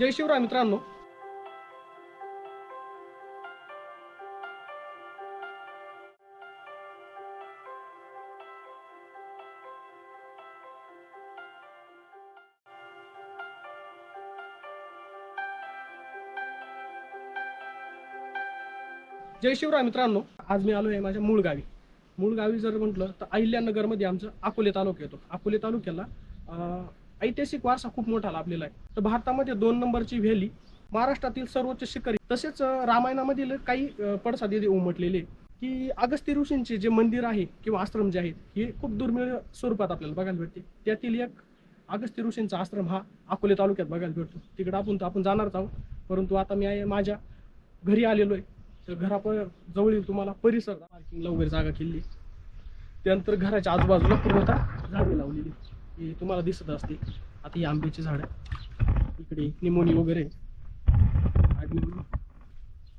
जय शिवराय मित्रांनो. जय शिवराय मित्रांनो आज मी आलो आहे माझ्या मूळ गावी. मूळ गावी जर म्हटलं तर अहिल्यानगरमध्ये आमचं अकोले तालुका येतो. अकोले तालुक्याला अं, ऐतिहासिक वारसा खूप मोठा लाभलेला आहे. तर भारतामध्ये दोन नंबरची व्हॅली महाराष्ट्रातील सर्वोच्च शिखरी तसेच रामायणामधील काही पडसाद येथे उमटलेले की अगस्ती ऋषींचे जे मंदिर आहे किंवा आश्रम जे आहेत हे खूप दुर्मिळ स्वरूपात आपल्याला बघायला भेटते. त्यातील एक अगस्ती ऋषींचा आश्रम हा अकोले तालुक्यात बघायला भेटतो. तिकडे आपण तर आपण जाणारच आहोत परंतु आता मी आहे माझ्या घरी आलेलो आहे. तर घराप जवळील तुम्हाला परिसर पार्किंगला वगैरे जागा केली. त्यानंतर घराच्या आजूबाजूला पूर्णतः झाडे लावलेली ही तुम्हाला दिसत असते. आता ही आंब्याची झाड इकडे निमोनी वगैरे आणि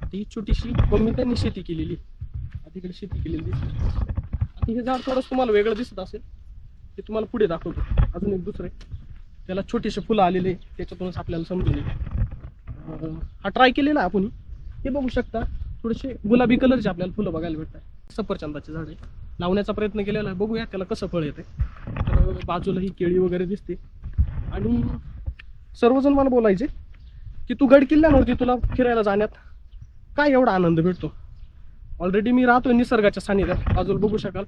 आता ही छोटीशी मम्मी त्यांनी शेती केलेली आता इकडे शेती केलेली दिसते आता हे झाड थोडंसं तुम्हाला वेगळं दिसत असेल. ते तुम्हाला पुढे दाखवतो. अजून एक दुसरं आहे. त्याला छोटीशी फुलं आलेले त्याच्यातूनच आपल्याला समजून येईल. हा ट्राय केलेला आपण. हे बघू शकता. थोडेसे गुलाबी कलरचे आपल्याला फुलं बघायला भेटतात. सफरचंदाचे झाड आहे लावण्याचा प्रयत्न केलेला आहे. बघूया त्याला कसं फळ येते बाजूला ही केळी वगैरे दिसते. आणि सर्वजण मला बोलायचे की तू गड किल्ल्यावरती तुला फिरायला जाण्यात काय एवढा आनंद भेटतो? ऑलरेडी मी राहतो निसर्गाच्या सानिध्यात. बाजूला बघू शकाल.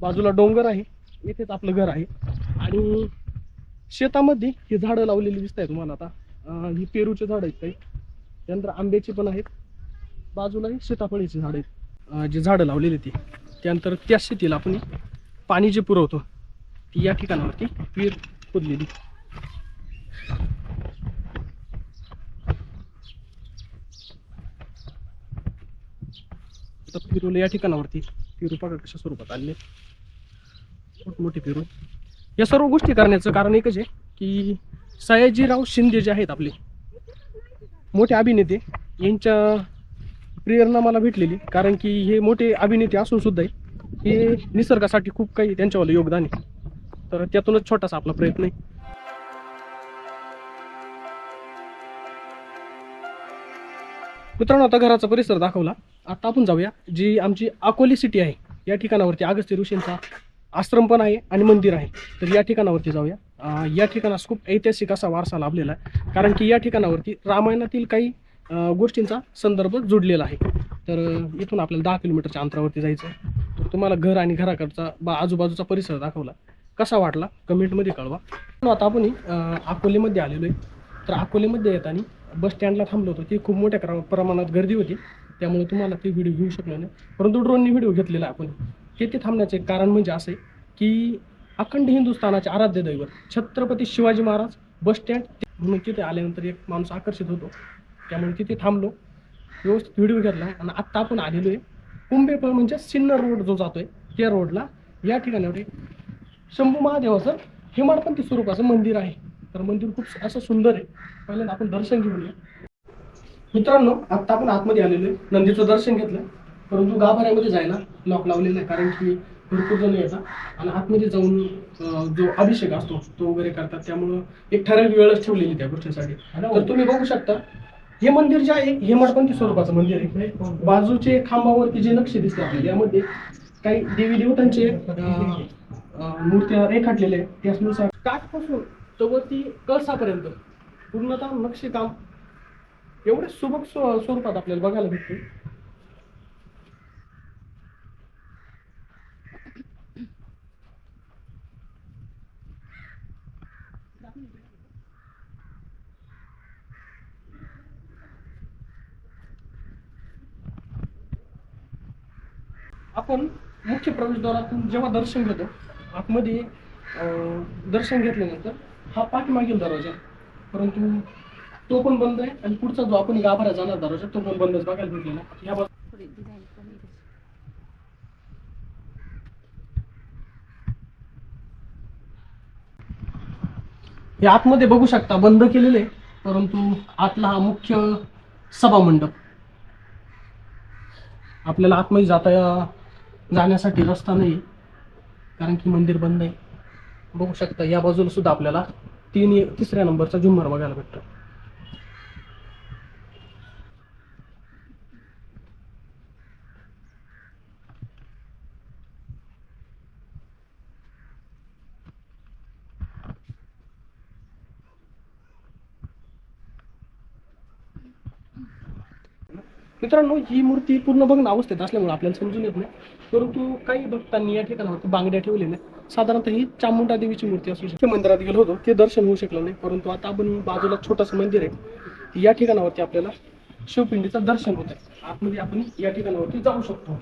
बाजूला डोंगर आहे. इथेच आपलं घर आहे. आणि शेतामध्ये ही झाडं लावलेली दिसत आहे तुम्हाला आता. ही पेरूचे झाड आहेत काही. त्यानंतर आंब्याची पण आहेत. बाजूलाही सीताफळीची झाड आहेत. जी झाडं लावलेली ती. त्यानंतर त्या शेतीला आपण पाणी जे पुरवतो ती या ठिकाणावरती विहीर खोदलेली. आता या ठिकाणावरती पिरू बघा कशा स्वरूपात आले मोठमोठे पिरू या सर्व गोष्टी करण्याचं कारण एकच आहे की सयाजीराव शिंदे जे आहेत आपले मोठे अभिनेते यांच्या प्रेरणा मला भेटलेली. कारण की हे मोठे अभिनेते असून सुद्धा हे निसर्गासाठी खूप काही त्यांच्यावर योगदान आहे. तर त्यातूनच छोटासा आपला प्रयत्न आहे. मित्रांनो आता घराचा परिसर दाखवला. आता आपण जाऊया जी आमची अकोली सिटी आहे या ठिकाणावरती अगस्त्य ऋषींचा आश्रम पण आहे आणि मंदिर आहे. तर या ठिकाणावरती जाऊया. या ठिकाणास खूप ऐतिहासिक असा वारसा लाभलेला आहे कारण की या ठिकाणावरती रामायणातील काही गोष्टींचा संदर्भ जुडलेला आहे. तर इथून आपल्याला दहा किलोमीटरच्या अंतरावरती जायचं आहे. तर तुम्हाला घर आणि घराकडचा बा आजूबाजूचा परिसर दाखवला. कसा वाटला? कमेंटमध्ये कळवा. आता आपण अकोलेमध्ये आलेलो आहे. तर अकोलेमध्ये येताना बस स्टँडला थांबलो होतो. ती खूप मोठ्या प्रमाणात गर्दी होती. त्यामुळे तुम्हाला ते व्हिडिओ घेऊ शकलो नाही. परंतु ड्रोननी व्हिडिओ घेतलेला आपण. तेथे थांबण्याचे एक कारण म्हणजे असं आहे की अखंड हिंदुस्थानाचे आराध्य दैवत छत्रपती शिवाजी महाराज बस स्टँड म्हणून तिथे आल्यानंतर एक माणूस आकर्षित होतो. त्यामुळे तिथे थांबलो. व्यवस्थित व्हिडिओ घेतला आणि आत्ता आपण आलेलो आहे. कुंभेफळ म्हणजे सिन्नर रोड जो जातोय त्या रोडला या ठिकाणावर शंभू महादेवाचं हेमाडपंथी स्वरूपाचं मंदिर आहे. तर मंदिर खूप असं सुंदर आहे. पहिल्यांदा आपण दर्शन घेऊन या. मित्रांनो आत्ता आपण आतमध्ये आलेलो आहे. नंदीचं दर्शन घेतलं. परंतु गाभाऱ्यामध्ये जायला लॉक लावलेलं आहे कारण की भरपूर जण येतात. आणि आतमध्ये जाऊन जो अभिषेक असतो तो वगैरे करतात. त्यामुळं एक ठराविक वेळच ठेवलेली त्या गोष्टीसाठी. तर तुम्ही बघू शकता हे मंदिर जे आहे हे मठपंथी स्वरूपाचं मंदिर आहे. बाजूचे खांबावरती जे नक्षे दिसतात यामध्ये काही देवी देवतांचे मूर्त्या रेखाटलेल्या आहेत त्यानुसार काठपासून तर वरती कळसापर्यंत पूर्णतः नक्षीकाम एवढे सुबक स्व- स्वरूपात आपल्याला बघायला भेटते. आपण मुख्य प्रवेशद्वारातून जेव्हा दर्शन घेतो आतमध्ये दर्शन घेतल्यानंतर हा पाठीमागील दरवाजा परंतु तो पण बंद आहे आणि पुढचा जो आपण गाभारा जाणार दरवाजा तो पण बंदच बघायला भेटलेला या बाजू- हे आतमध्ये बघू शकता बंद केलेले परंतु आतला हा मुख्य सभा मंडप आपल्याला आतमध्ये जाता जाण्यासाठी रस्ता नाही. कारण की मंदिर बंद आहे. बघू शकता या बाजूला सुद्धा आपल्याला तीन तिसऱ्या नंबरचा झुम्मर बघायला भेटतो. मित्रांनो ही मूर्ती पूर्ण भग्न अवस्थेत असल्यामुळे आपल्याला समजून येत नाही. परंतु काही भक्तांनी या ठिकाणावरती बांगड्या ठेवलेल्या साधारणतः ही चामुंडा देवीची मूर्ती असू शकते. मंदिरात गेलो होतो. ते दर्शन होऊ शकलं नाही. परंतु आता आपण बाजूला छोटंसं मंदिर आहे. या ठिकाणावरती आपल्याला शिवपिंडीचं दर्शन होत आहे आतमध्ये आपण या ठिकाणावरती जाऊ शकतो.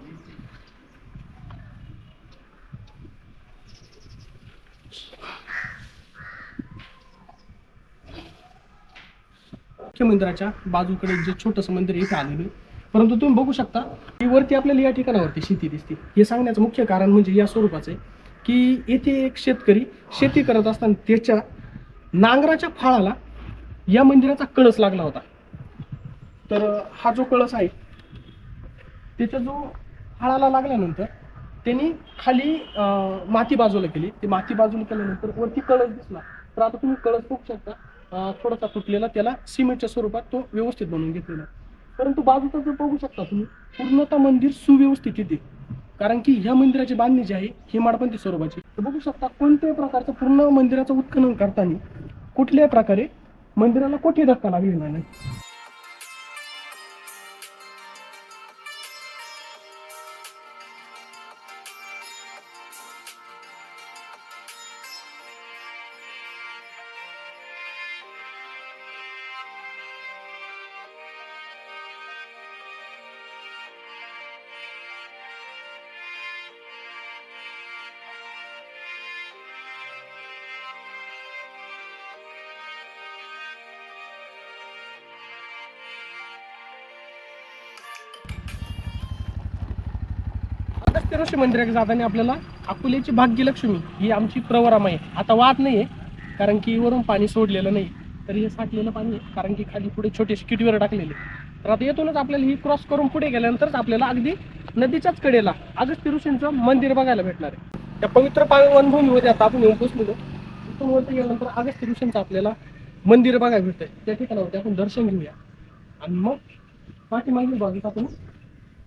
मुख्य मंदिराच्या बाजूकडे जे छोटंसं मंदिर आहे इथे आलेलं आहे. परंतु तुम्ही बघू शकता की वरती आपल्याला या ठिकाणावरती शेती दिसते. हे सांगण्याचं मुख्य कारण म्हणजे या स्वरूपाचं आहे की येथे एक शेतकरी शेती करत असताना त्याच्या नांगराच्या फाळाला या मंदिराचा कळस लागला होता. तर हा जो कळस आहे त्याचा जो फाळाला लागल्यानंतर त्यांनी खाली अं, माती बाजूला केली. ती माती बाजूला केल्यानंतर वरती कळस दिसला. तर आता तुम्ही कळस बघू शकता थोडासा तुटलेला त्याला सिमेंटच्या स्वरूपात तो व्यवस्थित बनवून घेतलेला आहे. परंतु बाजूचा जर बघू शकता तुम्ही पूर्णतः मंदिर सुव्यवस्थित येते कारण की ह्या मंदिराची बांधणी जी आहे ही माडपंथी स्वरूपाची बघू शकता कोणत्याही प्रकारचं पूर्ण मंदिराचं उत्खनन करताना कुठल्याही प्रकारे मंदिराला कोठे धक्का लागलेला नाही. अगस्त्य ऋषी मंदिराकडे जाताना आपल्याला अकोल्याची भाग्यलक्ष्मी ही आमची प्रवरामाई आहे. आता वाद नाही आहे कारण की वरून पाणी सोडलेलं नाही. तर हे साठलेलं पाणी आहे कारण की खाली पुढे छोटे किटवीवर टाकलेले तर आता येथूनच आपल्याला ही क्रॉस करून पुढे गेल्यानंतरच आपल्याला अगदी नदीच्याच कडेला अगस्त्य ऋषींचं मंदिर बघायला भेटणार आहे. त्या पवित्र पावन वनभूमीमध्ये आता आपण येऊन पोचलेलो इथून वरती गेल्यानंतर अगस्त्य ऋषींचं आपल्याला मंदिर बघायला भेटतंय. त्या ठिकाणावरती आपण दर्शन घेऊया. आणि मग पाठीमागील बाजूत आपण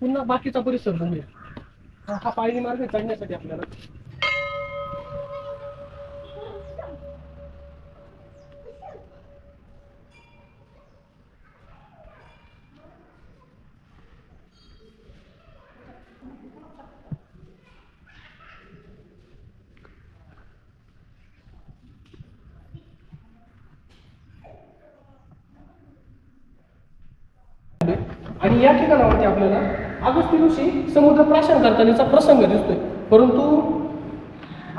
पुन्हा बाकीचा परिसर बघूया. हा पायरी मार्ग चढण्यासाठी आपल्याला. आणि या ठिकाणावरती आपल्याला अगस्त्य ऋषी समुद्र प्राशन करतानाचा प्रसंग दिसतोय. परंतु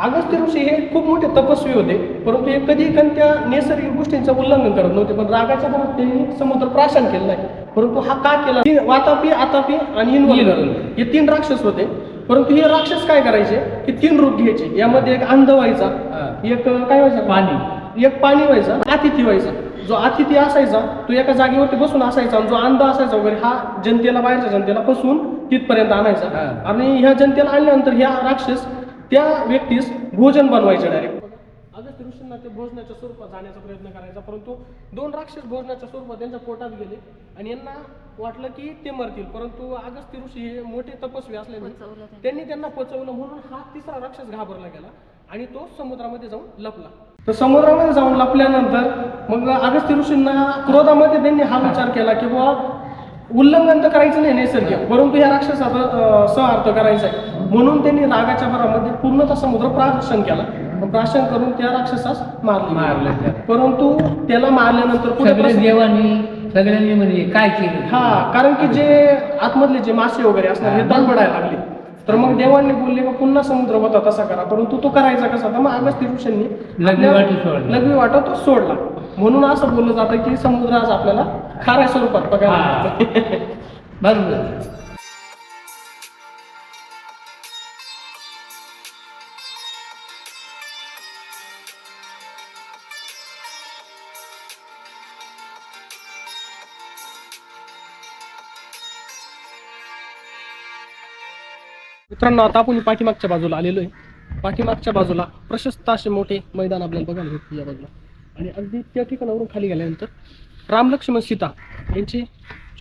अगस्त्य ऋषी हे खूप मोठे तपस्वी होते. परंतु हे कधी कोणत्या नैसर्गिक गोष्टींचं उल्लंघन करत नव्हते पण रागाच्या भरात त्यांनी समुद्र प्राशन केलं नाही. परंतु हा का केला? वातापी आतापी आणि हे तीन राक्षस होते. परंतु हे राक्षस काय करायचे? की तीन रूप घ्यायचे. यामध्ये एक अंध व्हायचा एक काय व्हायचा? पाणी. एक पाणी व्हायचा अतिथी व्हायचा. जो अतिथी असायचा तो एका जागेवरती बसून असायचा आणि जो अंध असायचा वगैरे हा जनतेला बाहेरच्या जनतेला फसवून तिथपर्यंत आणायचा. हा. आणि ह्या जनतेला आणल्यानंतर ह्या राक्षस त्या व्यक्तीस भोजन बनवायचे डायरेक्ट अगस्त्य ऋषींना ते भोजनाच्या स्वरूपात जाण्याचा प्रयत्न करायचा परंतु दोन राक्षस भोजनाच्या स्वरूपात त्यांच्या पोटात गेले आणि यांना वाटलं की ते मरतील. परंतु अगस्त्य ऋषी हे मोठे तपस्वी असल्याने त्यांनी त्यांना पचवलं म्हणून हा तिसरा राक्षस घाबरला गेला आणि तो समुद्रामध्ये जाऊन लपला. तर समुद्रामध्ये जाऊन लपल्यानंतर मग अगस्त्य ऋषींना क्रोधामध्ये त्यांनी हा विचार केला की बुवा उल्लंघन तर करायचं नाही नैसर्गिक परंतु या राक्षसाचा अं, सहअर्थ करायचा आहे. म्हणून त्यांनी रागाच्या भरामध्ये पूर्णतः समुद्र प्राशन केला. प्राशन करून त्या राक्षसास मारले. मारलं. परंतु त्याला मारल्यानंतर देवांनी सगळ्यांनी म्हणजे काय केलं? हा कारण की जे आतमधले जे मासे वगैरे असणार हे तडफडायला लागले. तर मग देवांनी बोलले का पुन्हा समुद्र होता तसा करा. परंतु तो करायचा कसा तर मग अगस्त्य ऋषींनी लघवी वाटी तो सोडला. म्हणून असं बोललं जातं की समुद्र आज आपल्याला खाऱ्या स्वरूपात बघायला. बरोबर. मित्रांनो आता आपण पाठीमागच्या बाजूला आलेलो आहे पाठीमागच्या बाजूला प्रशस्त असे मोठे मैदान आपल्याला बघायला भेटते या बाजूला. आणि अगदी त्या ठिकाणावरून खाली गेल्यानंतर राम लक्ष्मण सीता यांचे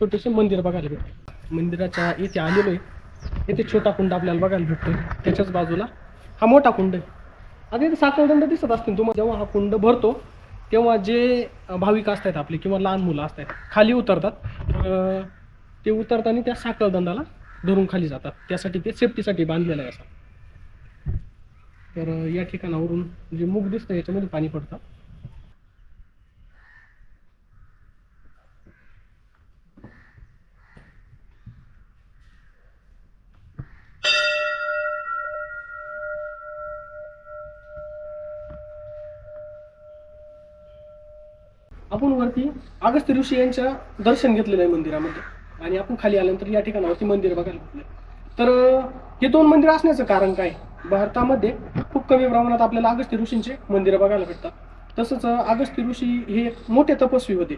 छोटेसे मंदिर बघायला भेटते. मंदिराच्या इथे आलेलो आहे इथे छोटा कुंड आपल्याला बघायला भेटतोय. त्याच्याच बाजूला हा मोठा कुंड आहे. अगदी इथे साखळदंड दिसत असतील तुम्हाला. जेव्हा हा कुंड भरतो तेव्हा जे भाविक असतात आपले किंवा लहान मुलं असतात खाली उतरतात. ते उतरताना त्या साखळदंडाला धरून खाली जातात. त्यासाठी ते सेफ्टीसाठी बांधलेलं आहे असं. तर या ठिकाणावरून जे मूग दिसतं याच्यामध्ये पाणी पडतं. आपण वरती अगस्त्य ऋषी यांच्या दर्शन घेतलेलं आहे मंदिरामध्ये. आणि आपण खाली आल्यानंतर या ठिकाणावरती मंदिर बघायला भेटलं. तर हे दोन मंदिर असण्याचं कारण काय? भारतामध्ये खूप कमी प्रमाणात आपल्याला अगस्त्य ऋषींचे मंदिरं बघायला भेटतात. तसंच अगस्ती अगस्त्य ऋषी हे मोठे तपस्वी होते.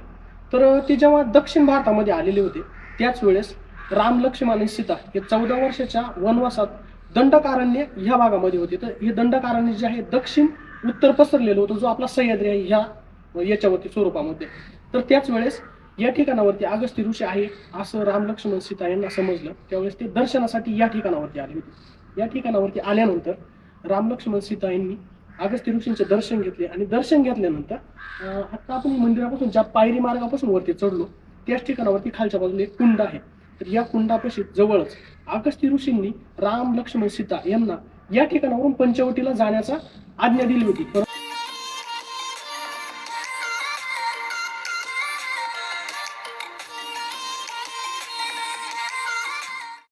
तर ते जेव्हा दक्षिण भारतामध्ये आलेले होते त्याच वेळेस राम लक्ष्मण आणि सीता हे चौदा वर्षाच्या वनवासात दंडकारण्य ह्या भागामध्ये होते. तर हे दंडकारण्य जे आहे दक्षिण उत्तर पसरलेलं होतं जो आपला सह्याद्री आहे ह्या याच्यावरती स्वरूपामध्ये. तर त्याच वेळेस या ठिकाणावरती अगस्त्य ऋषी आहे असं राम लक्ष्मण सीता यांना समजलं. त्यावेळेस ते दर्शनासाठी या ठिकाणावरती आले होते. या ठिकाणावरती आल्यानंतर राम लक्ष्मण सीता यांनी अगस्त्य ऋषींचे दर्शन घेतले आणि दर्शन घेतल्यानंतर आता आपण मंदिरापासून ज्या पायरी मार्गापासून वरती चढलो त्याच ठिकाणावरती खालच्या बाजूला एक कुंड आहे. तर या कुंडापाशी जवळच अगस्त्य ऋषींनी राम लक्ष्मण सीता यांना या ठिकाणावरून पंचवटीला जाण्याचा आज्ञा दिली होती.